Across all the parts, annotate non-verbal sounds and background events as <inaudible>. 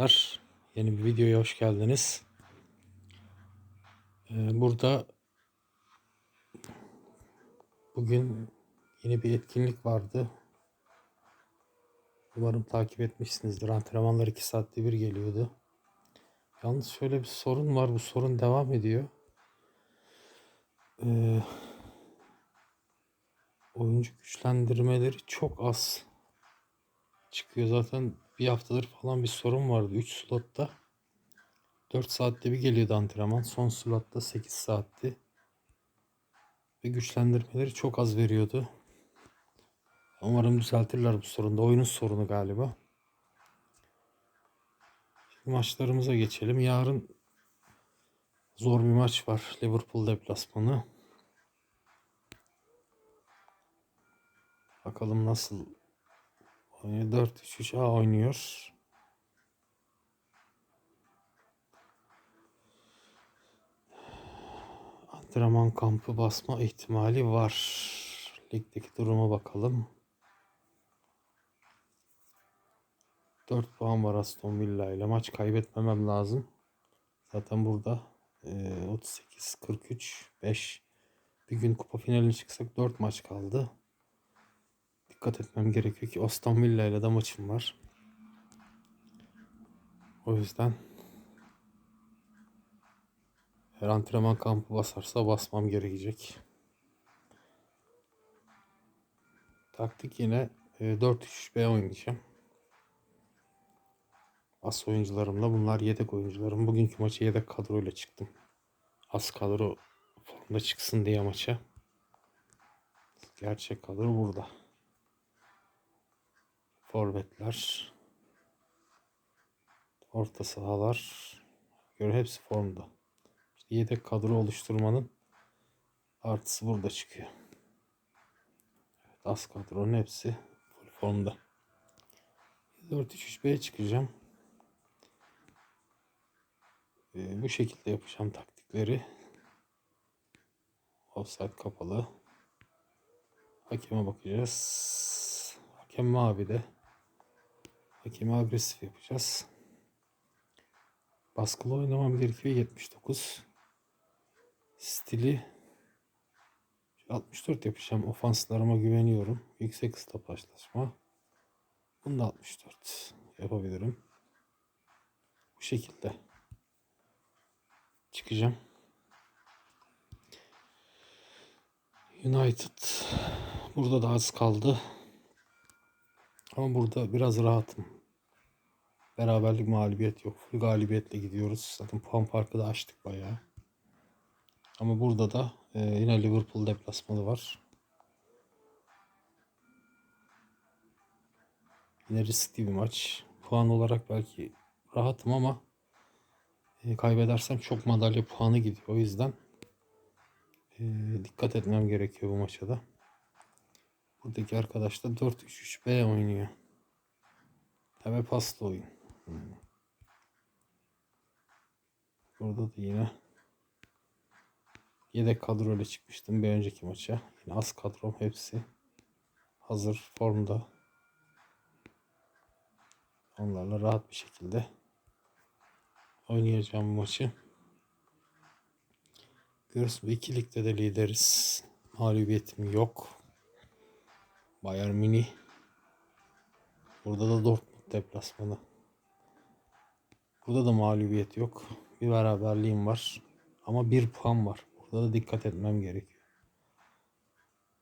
Arkadaşlar, Yeni bir videoya hoş geldiniz. Ee, Burada bugün yeni bir etkinlik vardı. Umarım takip etmişsinizdir. Antrenmanlar 2 saatte bir geliyordu. Yalnız şöyle bir sorun var. Bu sorun devam ediyor. Ee, oyuncu güçlendirmeleri çok az çıkıyor. Zaten bir haftadır falan bir sorun vardı. 3 slotta 4 saatte bir geliyordu antrenman. Son slotta 8 saatti. Ve güçlendirmeleri çok az veriyordu. Umarım düzeltirler bu sorunu. Oyunun sorunu galiba. Şimdi maçlarımıza geçelim. Yarın zor bir maç var. Liverpool deplasmanı. Bakalım nasıl oynuyor. 4-3-3 A oynuyor. Antrenman kampı basma ihtimali var. Ligdeki duruma bakalım. 4 puan var Aston Villa ile. Maç kaybetmemem lazım. Zaten burada e, 38 43 5 bir gün kupa finaline çıksak 4 maç kaldı. Dikkat etmem gerekiyor ki Aston Villa ile de maçım var. O yüzden her antrenman kampı basarsa basmam gerekecek. Taktik yine e, 4-3-3-B oynayacağım. As oyuncularımla bunlar yedek oyuncularım. Bugünkü maça yedek kadroyla çıktım. As kadro formda çıksın diye maça. Gerçek kadro burada. Forvetler. Orta sahalar. Göre hepsi formda. İşte yedek kadro oluşturmanın artısı burada çıkıyor. Evet, az kadronun hepsi full formda. 4-3-3-B'ye çıkacağım. Ee, bu şekilde yapacağım taktikleri. Offside kapalı. Hakeme bakacağız. Hakem mavi de. Hakemi agresif yapacağız. Baskılı oynamam gerekiyor 79. Stili 64 yapacağım. Ofanslarıma güveniyorum. Yüksek stopajlaşma. Bunu da 64 yapabilirim. Bu şekilde çıkacağım. United burada da az kaldı. Ama burada biraz rahatım. Beraberlik mağlubiyet yok. Full galibiyetle gidiyoruz. Zaten puan farkı da açtık bayağı. Ama burada da e, yine Liverpool deplasmanı var. Yine riskli bir maç. Puan olarak belki rahatım ama e, kaybedersem çok madalya puanı gidiyor. O yüzden e, dikkat etmem gerekiyor bu maça da. Buradaki arkadaş da 4-3-3-B oynuyor. Tabi paslı oyun. Burada da yine yedek kadroyla çıkmıştım bir önceki maça. Yine az kadrom hepsi hazır formda. Onlarla rahat bir şekilde oynayacağım maçı. Görüyorsun bu iki de lideriz. Mağlubiyetim yok. Bayern Mini. Burada da Dortmund deplasmanı. Burada da mağlubiyet yok. Bir beraberliğim var. Ama bir puan var. Burada da dikkat etmem gerekiyor.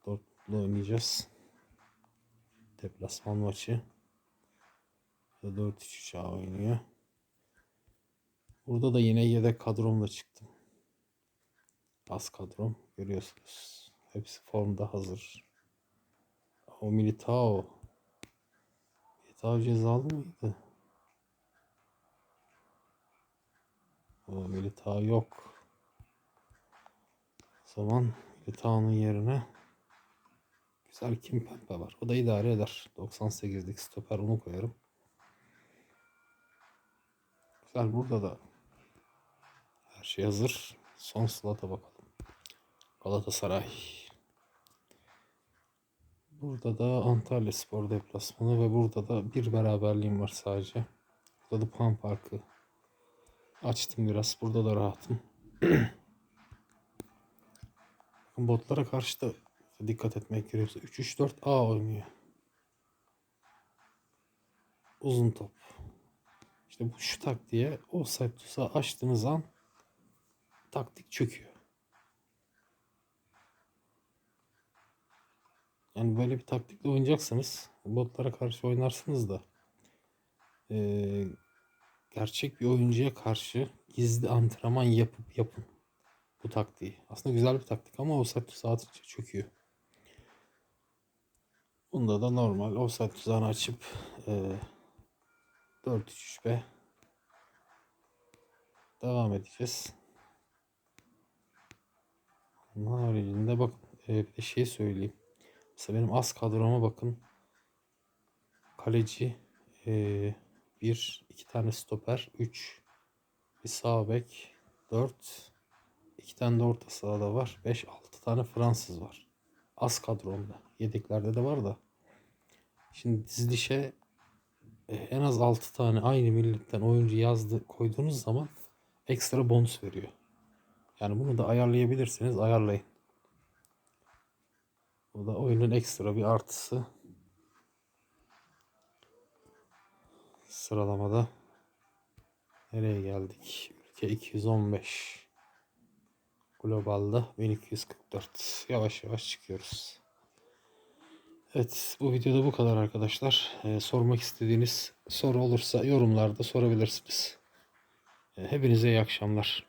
Dortmund'la oynayacağız. Deplasman maçı. 4-3-3 oynuyor. Burada da yine yedek kadromla çıktım. Az kadrom görüyorsunuz. Hepsi formda hazır. O Militao. Militao cezalı mıydı? O Militao yok. O zaman Militao'nun yerine güzel Kim Pembe var. O da idare eder. 98'lik stoper onu koyarım. Güzel burada da her şey hazır. Son slota bakalım. Galatasaray. Burada da Antalya Spor deplasmanı ve burada da bir beraberliğim var sadece. Burada da puan farkı. Açtım biraz. Burada da rahatım. <clears throat> Botlara karşı da dikkat etmek gerekiyor. 3-3-4-A oynuyor. Uzun top. İşte bu şu taktiğe offside tuzağı açtığınız an taktik çöküyor. Yani böyle bir taktikle oynayacaksınız. Botlara karşı oynarsınız da eee, gerçek bir oyuncuya karşı gizli antrenman yapıp yapın bu taktiği. Aslında güzel bir taktik ama offside tuzağı atınca çöküyor. Bunda da normal offside tuzağını açıp eee 4-3-3-B devam edeceğiz. Onun haricinde bak e, bir şey söyleyeyim. Mesela benim az kadroma bakın. Kaleci e, bir, iki tane stoper, üç, bir sağ bek, dört, iki tane de orta sahada var. Beş, altı tane Fransız var. Az kadromda. Yedeklerde de var da. Şimdi dizilişe e, en az 6 tane aynı milletten oyuncu yazdı koyduğunuz zaman ekstra bonus veriyor. Yani bunu da ayarlayabilirsiniz. Ayarlayın. Bu da oyunun ekstra bir artısı. Sıralamada nereye geldik? Ülke 215. Globalde 1244. Yavaş yavaş çıkıyoruz. Evet bu videoda bu kadar arkadaşlar. Ee, sormak istediğiniz soru olursa yorumlarda sorabilirsiniz. Ee, hepinize iyi akşamlar.